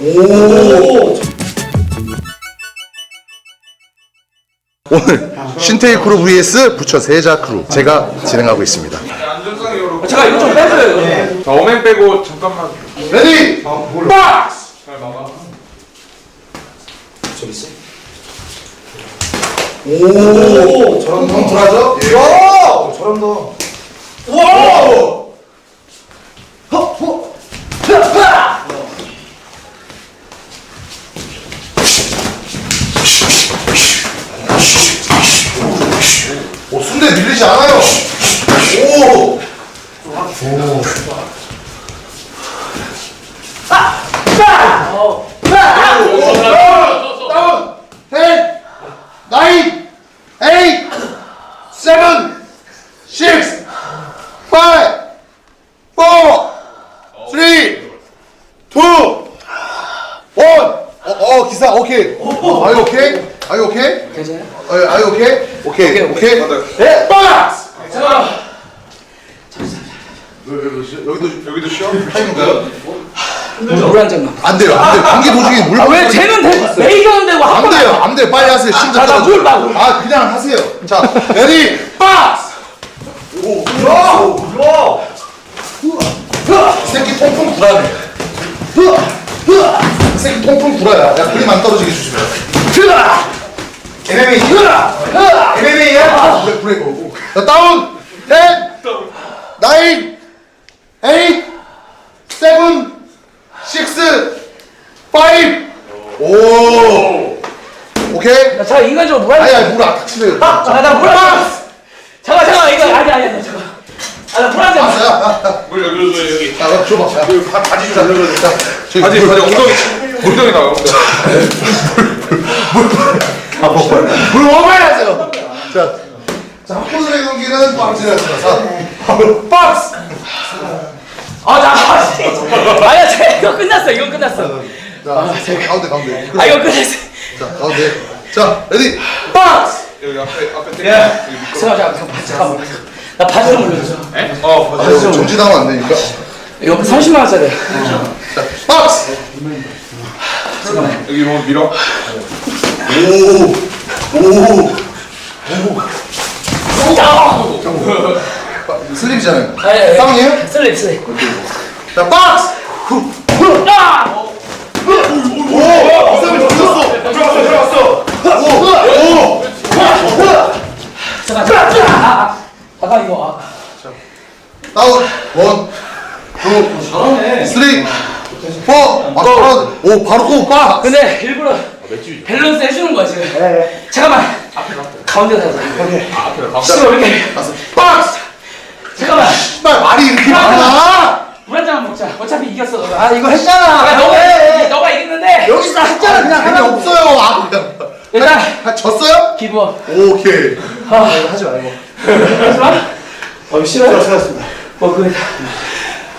오. 오늘 신테이 크루 vs 부처 세자 크루 제가 진행하고 있습니다. 안전상에 여러분. 제가 이거 좀 빼줘요. 자, 어맹 빼고 잠깐만. 레디! 박스! 잘 막아. 오! 저런 형 불하죠? 예. 저런다. 와! 오, 순대 밀리지 않아요. 오! 어, 어, 기사, 오케이. 아유, 오케이? 아유, 오케이? 괜찮아요? 아유, 아유, 오케이? 오케이, 오케이. 다들. 네, 박스! 제가 여기도, 여기도 쉬어? 타임인가요? 물한 잔만. 안 돼요, 안 돼요. 관계 도중에 물. 아, 왜 쟤는 되, 메이저는 되고 한 안. 돼요, 안 돼요. 빨리 하세요. 심장 아, 나 떨어져요. 물 봐, 물. 아, 그냥 하세요. 자, 레디, 박스! 오, 야! 이 새끼 통풍 불안해. 이 새끼 통풍 불어야. 야, 그림 안 떨어지게 조심해. MMA, MMA야? 브레이크, 브레이크. 자, 다운! 10, 9, 8, 7, 6, 5, 오! 오케이? 자, 인간적으로 물한 아니, 잔. 아니, 물안 탁치세요. 아, 나 물한 잔. 잠깐, 잠깐, 이거 아니, 아니, 잠깐. 아, 나 물한 잔. 야, 야, 야. 물 여기 여기 여기. 야, 그럼 줘봐. 야, 그 바, 바지 좀 달려줘. 자, 저기 바지 물, 바지 엉덩이 엉덩이 나와. 물 먹어야죠. 자, 자, 한번의 경기는 박스였습니다. 자, 박스. 아, 나, 아, 씨. 아니야, 쟤, 이거 끝났어, 이거 끝났어. 자, 가운데, 가운데. 아, 이거 끝났어. 자, 가운데. 자, 레디. 박스. 여기 앞에 앞에. 잠깐, 잠깐, 잠깐만. 나 바지 좀 올려줘. 에? 어, 아, 바지. 정지당하면 안 되니까. 이거 30만 원짜리. 자, 박스. 여기 뭐 밀어. 오, 오, 슬립이잖아요. 아, 예, 예. 다운이에요? 슬립, 슬립. 자, 박스. 아! 오, 이상이 들어갔어. 들어갔어, 들어갔어. 오, 오. 잠깐, 잠깐. 아, 아. 잠깐, 이거. 아. 다운. 원, 투, 쓰리, 포. 아, 바로, 오, 바로 오, 박. 근데 일부러 밸런스 해주는 거야, 지금. 잠깐만. 가운데 사자. 아, 앞에 가. 싫어, 이렇게. 박스. 잠깐만. 씨발 말이 이렇게 많아. 물 한 잔만 먹자. 어차피 이겼어, 너가. 아 이거 했잖아. 아, 너가, 해. 너가 이겼는데. 여기서 다 했잖아 그냥 하라고. 없어요. 아, 그냥. 일단, 아, 졌어요? 기부업. 오케이. 아, 하지 말고. 하지 마. 어 싫어요. 싫었습니다. 뭐, 그,